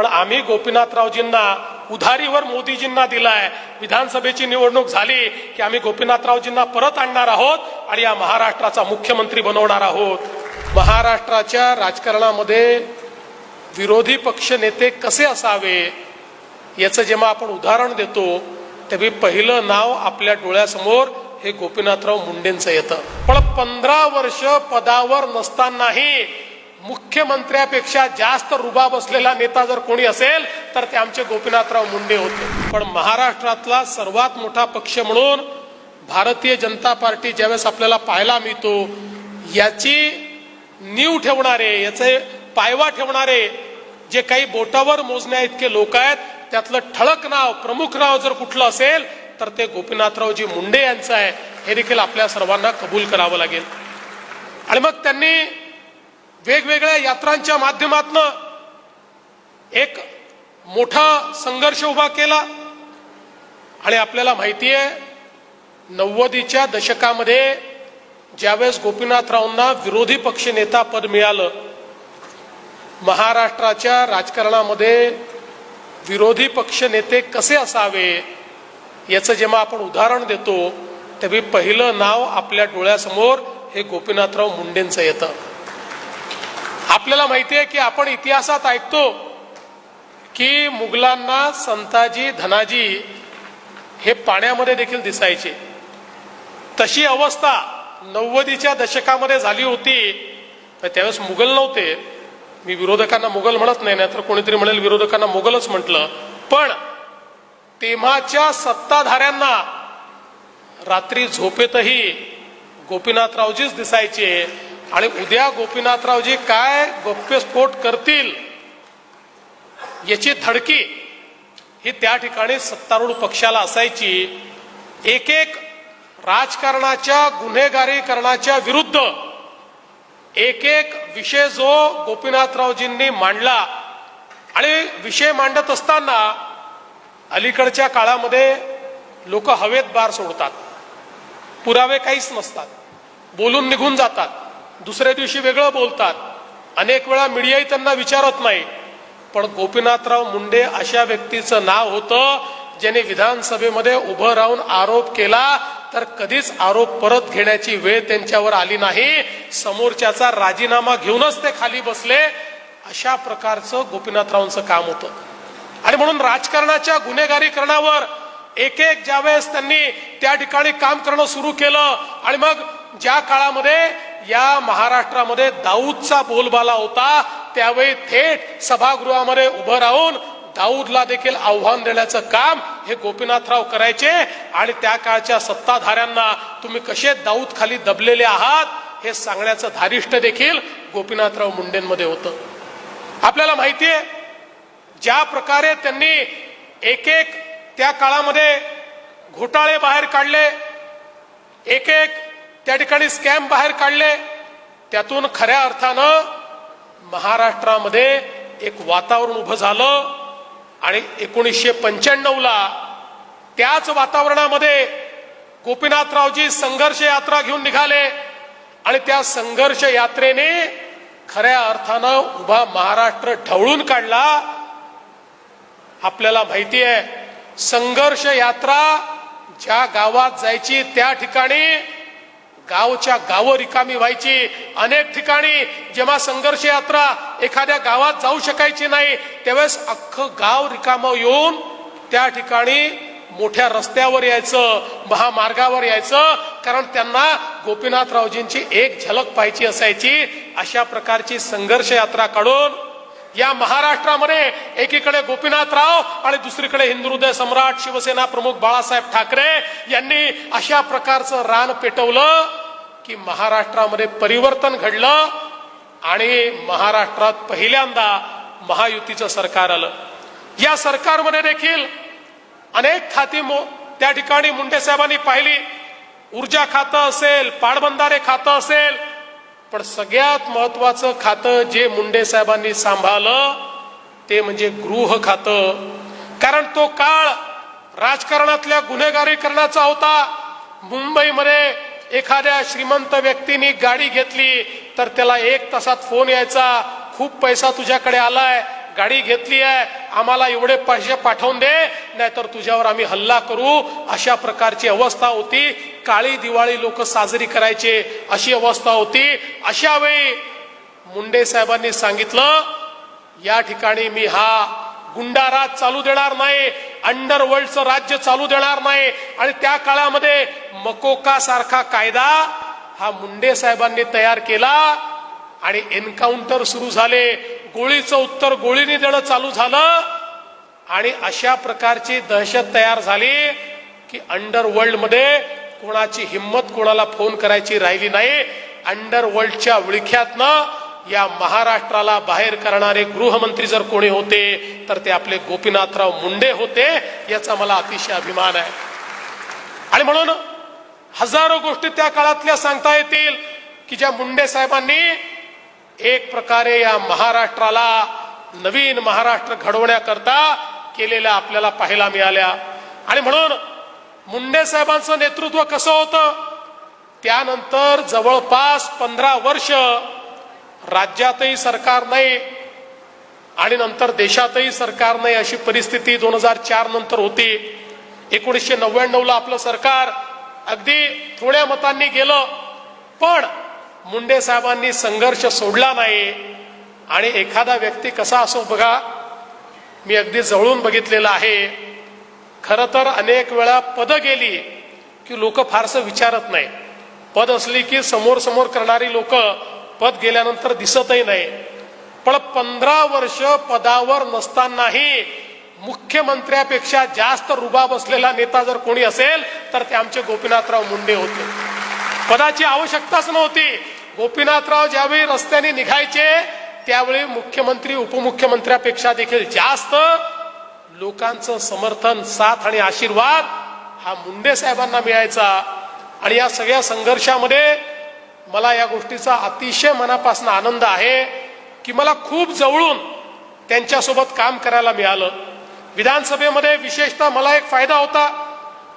पण आम्ही गोपीनाथरावजींना उधारीवर मोदीजींना दिलाय. विधानसभेची निवडणूक झाली की आम्ही गोपीनाथरावजींना परत आणणार आहोत आणि या महाराष्ट्राचा मुख्यमंत्री बनवणार आहोत. महाराष्ट्राच्या राजकारणामध्ये विरोधी पक्ष नेते कसे असावे याचं जेव्हा आपण उदाहरण देतो तेव्हा पहिलं नाव आपल्या डोळ्यासमोर हे गोपीनाथराव मुंडेंचं येतं. पण पंधरा वर्ष पदावर नसतानाही मुख्यमंत्र्यापेक्षा जास्त रुबाब असलेला नेता जर कोणी असेल तर ते आमचे गोपीनाथराव मुंडे होते. पण महाराष्ट्रातला सर्वात मोठा पक्ष म्हणून भारतीय जनता पार्टी ज्यावेळेस आपल्याला पाहायला मिळतो याची नीव ठेवणारे याचे पायवा ठेवणारे जे काही बोटावर मोजण्या इतके लोक आहेत त्यातलं ठळक नाव प्रमुख नाव जर कुठलं असेल तर ते गोपीनाथरावजी मुंडे यांचं आहे. हे देखील आपल्या सर्वांना कबूल करावं लागेल. आणि मग त्यांनी वेगवेगळ्या यात्रांच्या माध्यमातनं एक मोठा संघर्ष उभा केला. आणि आपल्याला माहिती आहे नव्वदीच्या दशकामध्ये ज्यावेळेस गोपीनाथरावांना विरोधी पक्षनेता पद मिळालं महाराष्ट्राच्या राजकारणामध्ये विरोधी पक्ष नेते कसे असावे याचं जेव्हा आपण उदाहरण देतो तेव्हा पहिलं नाव आपल्या डोळ्यासमोर हे गोपीनाथराव मुंडेंचं येतं. आपल्याला माहिती आहे की आपण इतिहासात ऐकतो की मुघलांना संताजी धनाजी हे पाण्यामध्ये देखील दिसायचे. तशी अवस्था नव्वदीच्या दशकामध्ये झाली होती तर त्यावेळेस मुघल नव्हते. मी विरोधकांना मुघल म्हणत नाही तर कोणीतरी म्हणेल विरोधकांना मुघलच म्हटलं. पण तेव्हाच्या सत्ताधाऱ्यांना रात्री झोपेतही गोपीनाथरावजीच दिसायचे. आणि उद्या गोपीनाथरावजी काय गौप्यस्फोट करतील याची धडकी ही त्या ठिकाणी सत्तारूढ पक्षाला असायची. एक एक राजकारणाच्या गुन्हेगारीकरणाच्या विरुद्ध एक एक विषय जो गोपीनाथरावजींनी मांडला आणि विषय मांडत असताना अलीकडच्या काळामध्ये लोक हवेत बार सोडतात. पुरावे काहीच नसतात. बोलून निघून जातात. दुसऱ्या दिवशी वेगळं बोलतात. अनेक वेळा मीडियाही त्यांना विचारत नाही. पण गोपीनाथराव मुंडे अशा व्यक्तीचं नाव होतं ज्याने विधानसभेमध्ये उभं राहून आरोप केला तर कधीच आरोप परत घेण्याची वेळ त्यांच्यावर आली नाही. समोरच्याचा राजीनामा घेऊनच ते खाली बसले. अशा प्रकारचं गोपीनाथरावांचं काम होतं. आणि म्हणून राजकारणाच्या गुन्हेगारीकरणावर एक एक ज्यावेळेस त्यांनी त्या ठिकाणी काम करणं सुरू केलं आणि मग ज्या काळामध्ये या महाराष्ट्रामध्ये दाऊदचा बोलबाला होता. त्यावेळी थेट सभागृहामध्ये उभं राहून दाऊदला देखील आव्हान देण्याचं काम हे गोपीनाथराव करायचे. आणि त्या काळच्या सत्ताधाऱ्यांना तुम्ही कसे दाऊद खाली दबलेले आहात हे सांगण्याचं धारिष्ट देखील गोपीनाथराव मुंडेंमध्ये होतं. आपल्याला माहितीये ज्या प्रकारे त्यांनी एक एक त्या काळामध्ये घोटाळे बाहेर काढले एक एक त्या ठिकाणी स्कॅम बाहेर काढले. त्यातून खऱ्या अर्थानं महाराष्ट्रामध्ये एक वातावरण उभं झालं आणि एकोणीसशे पंच्याण्णवला त्याच वातावरणामध्ये गोपीनाथरावजी संघर्ष यात्रा घेऊन निघाले आणि त्या संघर्ष यात्रेने खऱ्या अर्थानं उभा महाराष्ट्र ढवळून काढला. आपल्याला माहिती आहे संघर्ष यात्रा ज्या गावात जायची त्या ठिकाणी गावच्या गावं रिकामी व्हायची. अनेक ठिकाणी जेव्हा संघर्ष यात्रा एखाद्या गावात जाऊ शकायची नाही त्यावेळेस अख्खं गाव रिकामं येऊन त्या ठिकाणी मोठ्या रस्त्यावर यायचं महामार्गावर यायचं. कारण त्यांना गोपीनाथरावजींची एक झलक पाहिजे असायची. अशा प्रकारची संघर्ष यात्रा काढून या महाराष्ट्रामध्ये एकीकडे गोपीनाथराव आणि दुसरीकडे हिंदू हृदय सम्राट शिवसेना प्रमुख बाळासाहेब ठाकरे यांनी अशा प्रकारचं रान पेटवलं की महाराष्ट्रामध्ये परिवर्तन घडलं आणि महाराष्ट्रात पहिल्यांदा महायुतीचं सरकार आलं. या सरकारमध्ये देखील अनेक खाती त्या ठिकाणी मुंडे साहेबांनी पाहिली. ऊर्जा खातं असेल पाटबंधारे खातं असेल पण सगळ्यात महत्वाचं खातं जे मुंडे साहेबांनी सांभाळलं ते म्हणजे गृह खातं. कारण तो काळ राजकारणातल्या गुन्हेगारीकरणाचा होता. मुंबईमध्ये एखाद्या श्रीमंत व्यक्तीने गाडी घेतली तर त्याला एक तासात फोन यायचा. खूप पैसा तुझ्याकडे आलाय. गाडी घेतली आहे. आम्हाला एवढे पैसे पाठवून दे नाहीतर तुझ्यावर आम्ही हल्ला करू. अशा प्रकारची अवस्था होती. काळी दिवाळी लोक साजरी करायचे अशी अवस्था होती. अशा वेळी मुंडे साहेबांनी सांगितलं या ठिकाणी मी हा गुंडाराज चालू देणार नाही. अंडरवर्ल्डचं राज्य चालू देणार नाही. आणि त्या काळामध्ये मकोका सारखा कायदा हा मुंडे साहेबांनी तयार केला आणि एन्काउंटर सुरू झाले. गोळीचं उत्तर गोळीने देणं चालू झालं. आणि अशा प्रकारची दहशत तयार झाली की अंडरवर्ल्डमध्ये कोणाची हिंमत कोणाला फोन करायची राहिली नाही. अंडरवर्ल्डच्या विळख्यातनं या महाराष्ट्राला बाहेर करणारे गृहमंत्री जर कोणी होते तर ते आपले गोपीनाथराव मुंडे होते याचा मला अतिशय अभिमान आहे. आणि म्हणून हजारो गोष्टी त्या काळातल्या सांगता येतील की ज्या मुंडे साहेबांनी एक प्रकारे या महाराष्ट्राला नवीन महाराष्ट्र घडवण्याकरता केलेल्या आपल्याला पाहायला मिळाल्या. आणि म्हणून मुंडे साहेबांचं नेतृत्व कसं होतं? त्यानंतर जवळपास पंधरा वर्ष राज्यातही सरकार नाही आणि नंतर देशातही सरकार नाही अशी परिस्थिती दोन हजार चार नंतर होती. एकोणीसशे नव्याण्णवला आपलं सरकार अगदी थोड्या मतांनी गेलं. पण मुंडे साहेबांनी संघर्ष सोडला नाही. आणि एखादा व्यक्ती कसा असो बघा मी अगदी जवळून बघितलेलं आहे. खरं तर अनेक वेळा पद गेली की लोक फारसं विचारत नाही. पद असली की समोर समोर करणारी लोक पद गेल्यानंतर दिसतही नाही. पण पंधरा वर्ष पदावर नसतानाही मुख्यमंत्र्यापेक्षा जास्त रुबाब असलेला नेता जर कोणी असेल तर ते आमचे गोपीनाथराव मुंडे होते. पदाची आवश्यकताच नव्हती. गोपीनाथराव ज्यावेळी रस्त्याने निघायचे त्यावेळी मुख्यमंत्री उपमुख्यमंत्र्यापेक्षा देखील जास्त लोकांचं समर्थन साथ आणि आशीर्वाद हा मुंडे साहेबांना मिळायचा. आणि या सगळ्या संघर्षामध्ये मला या गोष्टीचा अतिशय मनापासून आनंद आहे की मला खूप जवळून त्यांच्यासोबत काम करायला मिळालं. विधानसभेमध्ये विशेषतः मला एक फायदा होता.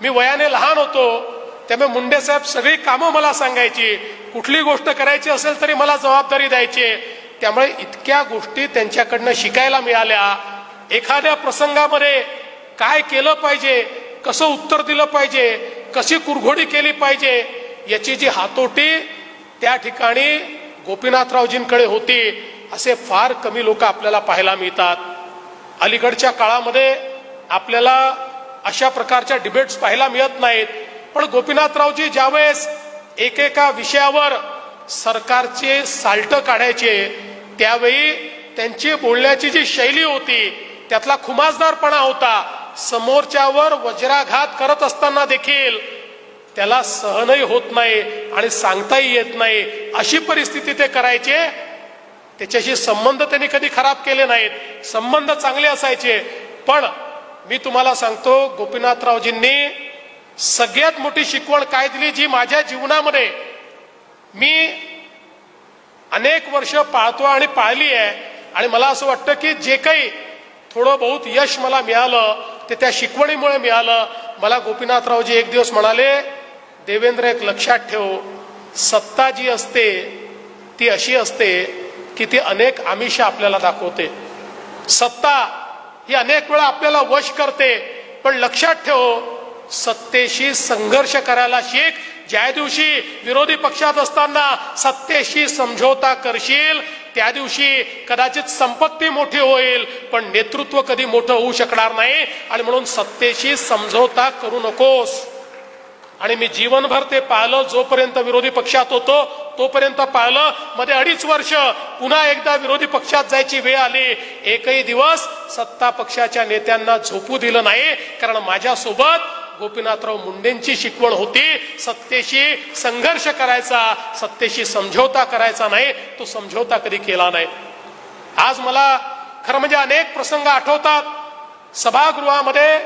मी वयाने लहान होतो. त्यामुळे मुंडे साहेब सगळी कामं मला सांगायची. कुठली गोष्ट करायची असेल तरी मला जबाबदारी द्यायची. त्यामुळे इतक्या गोष्टी त्यांच्याकडनं शिकायला मिळाल्या. एखाद्या प्रसंगामध्ये काय केलं पाहिजे कसं उत्तर दिलं पाहिजे कशी कुरघोडी केली पाहिजे याची जी हातोटी त्या ठिकाणी गोपीनाथरावजींकडे होती. असे फार कमी लोक आपल्याला पाहायला मिळतात. अलीकडच्या काळामध्ये आपल्याला अशा प्रकारच्या डिबेट्स पाहायला मिळत नाहीत. पण गोपीनाथरावजी ज्यावेळेस एकेका विषयावर सरकारचे साल्ट काढायचे त्यावेळी त्यांची बोलण्याची जी शैली होती त्यातला खुमासदारपणा होता समोरच्यावर वज्राघात करत असताना देखील त्याला सहनही होत नाही आणि सांगताही येत नाही अशी परिस्थिती ते करायचे. त्याच्याशी संबंध त्यांनी कधी खराब केले नाहीत. संबंध चांगले असायचे. पण मी तुम्हाला सांगतो गोपीनाथरावजींनी सगळ्यात मोठी शिकवण काय दिली जी माझ्या जीवनामध्ये मी अनेक वर्ष पाळतो आणि पाळली आहे. आणि मला असं वाटतं की जे काही थोडं बहुत यश मला मिळालं ते त्या शिकवणीमुळे मिळालं. मला गोपीनाथरावजी एक दिवस म्हणाले देवेंद्र एक लक्षात ठेव. सत्ता जी असते ती अशी असते की ती अनेक आमिष आपल्याला दाखवते. सत्ता ही अनेक वेळा आपल्याला वश करते. पण लक्षात ठेव सत्तेशी संघर्ष करायला शिक. ज्या दिवशी विरोधी पक्षात असताना सत्तेशी समझोता करशील त्या दिवशी कदाचित संपत्ती मोठी होईल पण नेतृत्व कधी मोठं होऊ शकणार नाही. आणि म्हणून सत्तेशी समझोता करू नकोस. आणि मी जीवनभर ते पाहिलं जोपर्यंत विरोधी पक्षात होतो तोपर्यंत पाहिलं. मध्ये अडीच वर्ष पुन्हा एकदा विरोधी पक्षात जायची वेळ आली. एकही दिवस सत्ता पक्षाच्या नेत्यांना झोपू दिलं नाही. कारण माझ्यासोबत गोपीनाथराव मुंडेंची शिकवण होती. सत्तेशी संघर्ष करायचा सत्तेशी समझोता करायचा नाही तो समझोता कधी केला नाही. आज मला खरं म्हणजे अनेक प्रसंग आठवतात. सभागृहामध्ये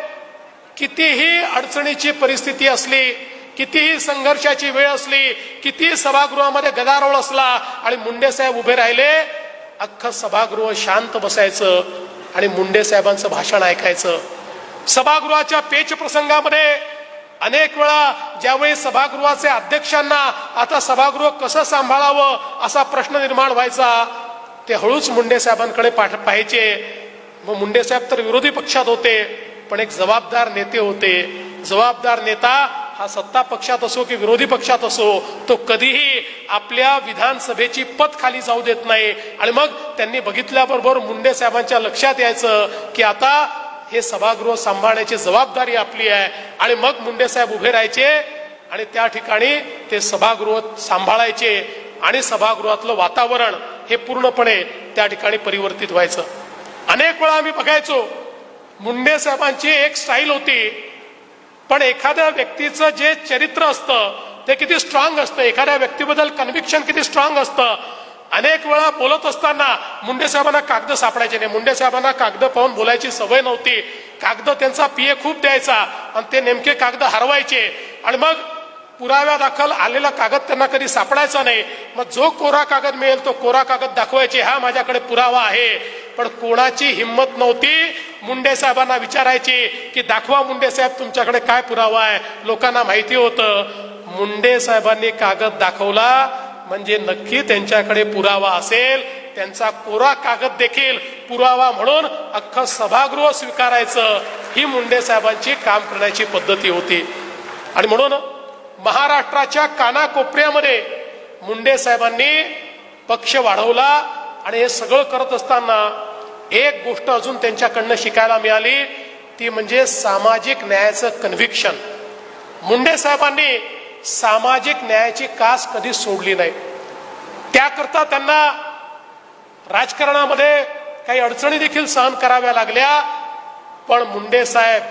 कितीही अडचणीची परिस्थिती असली कितीही संघर्षाची वेळ असली कितीही सभागृहामध्ये गदारोळ असला आणि मुंडे साहेब उभे राहिले अख्खं सभागृह शांत बसायचं आणि मुंडे साहेबांचं भाषण ऐकायचं. सभागृहाच्या पेच प्रसंगामध्ये अनेक वेळा ज्यावेळी सभागृहाचे अध्यक्षांना आता सभागृह कसं सांभाळावं असा प्रश्न निर्माण व्हायचा ते हळूच मुंडे साहेबांकडे पाठ पाहायचे. मग मुंडे साहेब तर विरोधी पक्षात होते पण एक जबाबदार नेते होते. जबाबदार नेता हा सत्ता पक्षात असो की विरोधी पक्षात असो तो कधीही आपल्या विधानसभेची पत खाली जाऊ देत नाही. आणि मग त्यांनी बघितल्याबरोबर मुंडे साहेबांच्या लक्षात यायचं की आता हे सभागृह सांभाळण्याची जबाबदारी आपली आहे. आणि मग मुंडे साहेब उभे राहायचे आणि त्या ठिकाणी ते सभागृह सांभाळायचे आणि सभागृहातलं वातावरण हे पूर्णपणे त्या ठिकाणी परिवर्तित व्हायचं. अनेक वेळा आम्ही बघायचो मुंडे साहेबांची एक स्टाईल होती पण एखाद्या व्यक्तीचं जे चरित्र असतं ते किती स्ट्रॉंग असतं. एखाद्या व्यक्तीबद्दल कन्व्हिक्शन किती स्ट्रॉंग असतं. अनेक वेळा बोलत असताना मुंडे साहेबांना कागद सापडायचे नाही. मुंडे साहेबांना कागद पाहून बोलायची सवय नव्हती. कागद त्यांचा पिये खूप द्यायचा आणि ते नेमके कागद हरवायचे. आणि मग पुराव्या दाखल आलेला कागद त्यांना कधी सापडायचा नाही. मग जो कोरा कागद मिळेल तो कोरा कागद दाखवायचे. हा माझ्याकडे पुरावा आहे. पण कोणाची हिंमत नव्हती मुंडे साहेबांना विचारायची की दाखवा मुंडे साहेब तुमच्याकडे काय पुरावा आहे? लोकांना माहिती होतं. मुंडे साहेबांनी कागद दाखवला. म्हणजे नक्की त्यांच्याकडे पुरावा असेल त्यांचा कोरा कागद देखील पुरावा म्हणून अख्खं सभागृह स्वीकारायचं. ही मुंडे साहेबांची काम करण्याची पद्धती होती. आणि म्हणून महाराष्ट्राच्या कानाकोपऱ्यामध्ये मुंडे साहेबांनी पक्ष वाढवला आणि हे सगळं करत असताना एक गोष्ट अजून त्यांच्याकडनं शिकायला मिळाली ती म्हणजे सामाजिक न्यायाचं कन्व्हिक्शन मुंडे साहेबांनी सामाजिक न्यायाची कास कधी सोडली नाही. त्याकरता त्यांना राजकारणामध्ये काही अडचणी देखील सहन कराव्या लागल्या. पण मुंडे साहेब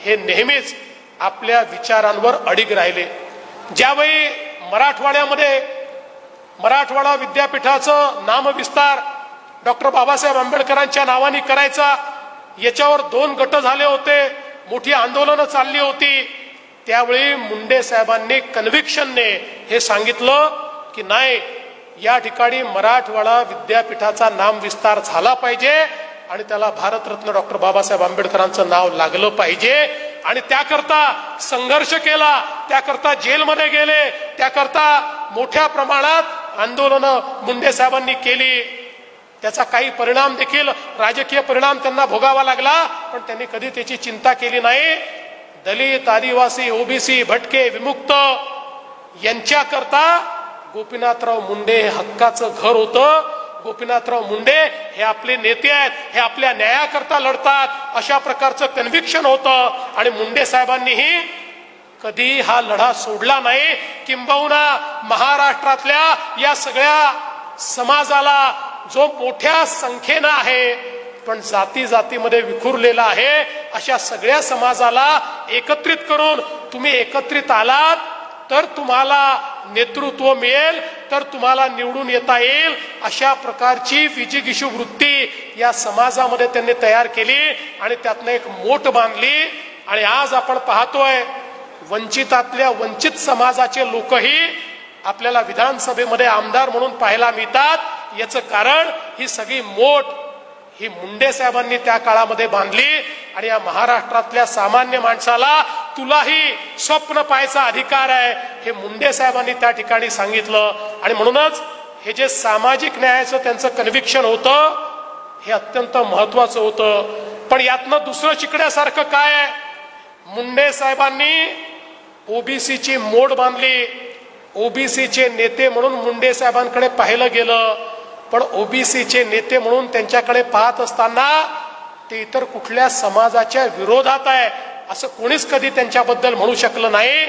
हे नेहमीच आपल्या विचारांवर अडीग राहिले. ज्यावेळी मराठवाड्यामध्ये मराठवाडा विद्यापीठाचं नामविस्तार डॉक्टर बाबासाहेब आंबेडकरांच्या नावाने करायचा याच्यावर दोन गट झाले होते मोठी आंदोलनं चालली होती. त्यावेळी मुंडे साहेबांनी कन्व्हिक्शनने हे सांगितलं की नाही या ठिकाणी मराठवाडा विद्यापीठाचा नाम विस्तार झाला पाहिजे आणि त्याला भारतरत्न डॉक्टर बाबासाहेब आंबेडकरांचं नाव लागलं पाहिजे. आणि त्याकरता संघर्ष केला त्याकरता जेलमध्ये गेले त्याकरता मोठ्या प्रमाणात आंदोलन मुंडे साहेबांनी केली. त्याचा काही परिणाम देखील राजकीय परिणाम त्यांना भोगावा लागला पण त्यांनी कधी त्याची चिंता केली नाही. दलित आदिवासी ओबीसी भटके विमुक्त यांच्याकरता गोपीनाथराव मुंडे हे हक्काचं घर होतं. गोपीनाथराव मुंडे हे आपले नेते आहेत हे आपल्या न्यायाकरता लढतात. अशा प्रकारचं कन्व्हिक्शन होतं. आणि मुंडे साहेबांनीही कधी हा लढा सोडला नाही. किंबहुना महाराष्ट्रातल्या या सगळ्या समाजाला जो मोठ्या संख्येनं आहे पण जाती जातीमध्ये विखुरलेला आहे. अशा सगळ्या समाजाला एकत्रित करून तुम्ही एकत्रित आलात तर तुम्हाला नेतृत्व मिळेल तर तुम्हाला निवडून येता येईल. अशा प्रकारची विजिगिशू वृत्ती या समाजामध्ये त्यांनी तयार केली आणि त्यातनं एक मोठ बांधली. आणि आज आपण पाहतोय वंचितातल्या वंचित समाजाचे लोकही आपल्याला विधानसभेमध्ये आमदार म्हणून पाहायला मिळतात. याचं कारण ही सगळी मोठ ही मुंडे साहेबांनी त्या काळामध्ये बांधली आणि या महाराष्ट्रातल्या सामान्य माणसाला तुलाही स्वप्न पाहायचा अधिकार आहे हे मुंडे साहेबांनी त्या ठिकाणी सांगितलं. आणि म्हणूनच हे जे सामाजिक न्यायाचं त्यांचं कन्व्हिक्शन होतं हे अत्यंत महत्वाचं होतं. पण यातनं दुसरं शिकण्यासारखं काय आहे? मुंडे साहेबांनी ओबीसीची मोड बांधली. ओबीसीचे नेते म्हणून मुंडे साहेबांकडे पाहिलं गेलं. पण ओबीसीचे नेते म्हणून त्यांच्याकडे पाहत असताना ते इतर कुठल्या समाजाच्या विरोधात आहे असं कोणीच कधी त्यांच्याबद्दल म्हणू शकलं नाही.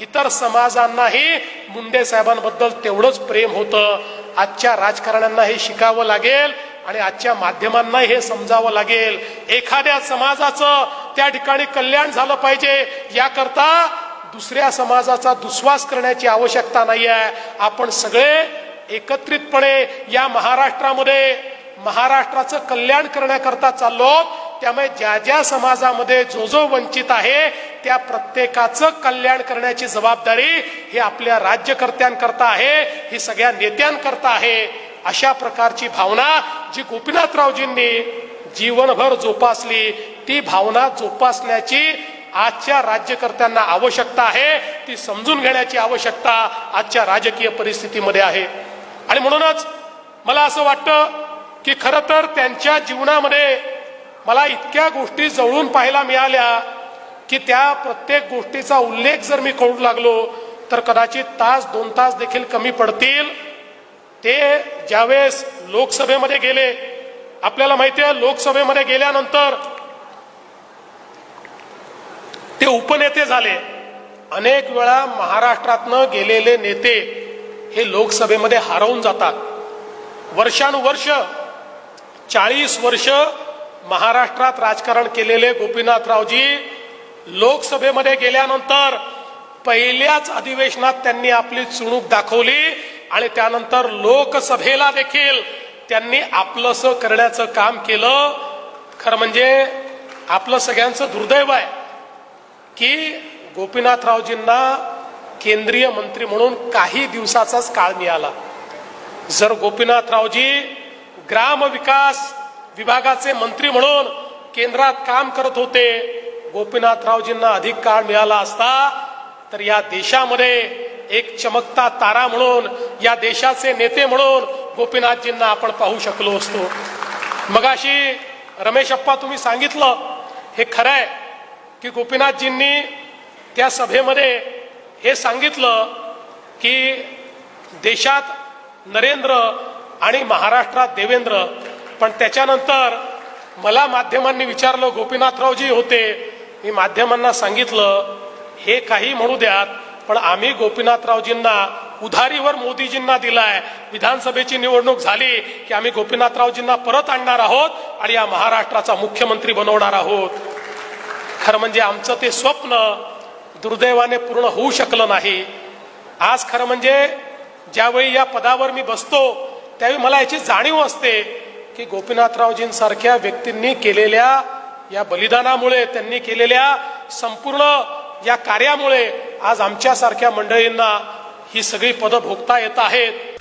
इतर समाजांनाही मुंडे साहेबांबद्दल तेवढंच प्रेम होतं. आजच्या राजकारण्यांना हे शिकावं लागेल आणि आजच्या माध्यमांना हे समजावं लागेल. एखाद्या समाजाचं त्या ठिकाणी कल्याण झालं पाहिजे याकरता दुसऱ्या समाजाचा दुस्वास करण्याची आवश्यकता नाही आहे आपण सगळे एकत्रितपणे या महाराष्ट्रामध्ये महाराष्ट्राचं कल्याण करण्याकरता चाललो त्यामुळे ज्या ज्या समाजामध्ये जो जो वंचित आहे त्या प्रत्येकाचं कल्याण करण्याची जबाबदारी ही आपल्या राज्यकर्त्यांकरता आहे ही सगळ्या नेत्यांकरता आहे. अशा प्रकारची भावना जी गोपीनाथरावजींनी जीवनभर जोपासली ती भावना जोपासण्याची आजच्या राज्यकर्त्यांना आवश्यकता आहे ती समजून घेण्याची आवश्यकता आजच्या राजकीय परिस्थितीमध्ये आहे. आणि म्हणूनच मला असं वाटतं की खरं तर त्यांच्या जीवनामध्ये मला इतक्या गोष्टी जवळून पाहायला मिळाल्या की त्या प्रत्येक गोष्टीचा उल्लेख जर मी करू लागलो तर कदाचित तास दोन तास देखील कमी पडतील. ते ज्यावेळेस लोकसभेमध्ये गेले आपल्याला माहिती आहे लोकसभेमध्ये गेल्यानंतर ते उपनेते झाले. अनेक वेळा महाराष्ट्रातनं गेलेले नेते हे लोकसभेमध्ये हरवून जातात. वर्षानुवर्ष चाळीस वर्ष महाराष्ट्रात राजकारण केलेले गोपीनाथरावजी लोकसभेमध्ये गेल्यानंतर पहिल्याच अधिवेशनात त्यांनी आपली चुणूक दाखवली आणि त्यानंतर लोकसभेला देखील त्यांनी आपलंसं करण्याचं काम केलं. खरं म्हणजे आपलं सगळ्यांचं दुर्दैव आहे की गोपीनाथरावजींना केंद्रीय मंत्री म्हणून काही दिवसाचाच काळ मिळाला. जर गोपीनाथरावजी ग्रामविकास विभागाचे मंत्री म्हणून केंद्रात काम करत होते गोपीनाथरावजींना अधिक काळ मिळाला असता तर या देशामध्ये एक चमकता तारा म्हणून या देशाचे नेते म्हणून गोपीनाथजींना आपण पाहू शकलो असतो. मगाशी रमेश अप्पा तुम्ही सांगितलं हे खरं आहे की गोपीनाथजींनी त्या सभेमध्ये हे सांगितलं की देशात नरेंद्र आणि महाराष्ट्रात देवेंद्र पण त्याच्यानंतर मला माध्यमांनी विचारलं गोपीनाथरावजी होते मी माध्यमांना सांगितलं हे काही म्हणू द्यात पण आम्ही गोपीनाथरावजींना उधारीवर मोदीजींना दिलाय विधानसभेची निवडणूक झाली की आम्ही गोपीनाथरावजींना परत आणणार आहोत आणि या महाराष्ट्राचा मुख्यमंत्री बनवणार आहोत. खरं म्हणजे आमचं ते स्वप्न दुर्दैवाने पूर्ण होऊ शकलं नाही. आज खरं म्हणजे ज्यावेळी या पदावर मी बसतो त्यावेळी मला याची जाणीव असते की गोपीनाथरावजींसारख्या व्यक्तींनी केलेल्या या बलिदानामुळे त्यांनी केलेल्या संपूर्ण या कार्यामुळे आज आमच्यासारख्या मंडळींना ही सगळी पदं भोगता येत आहेत.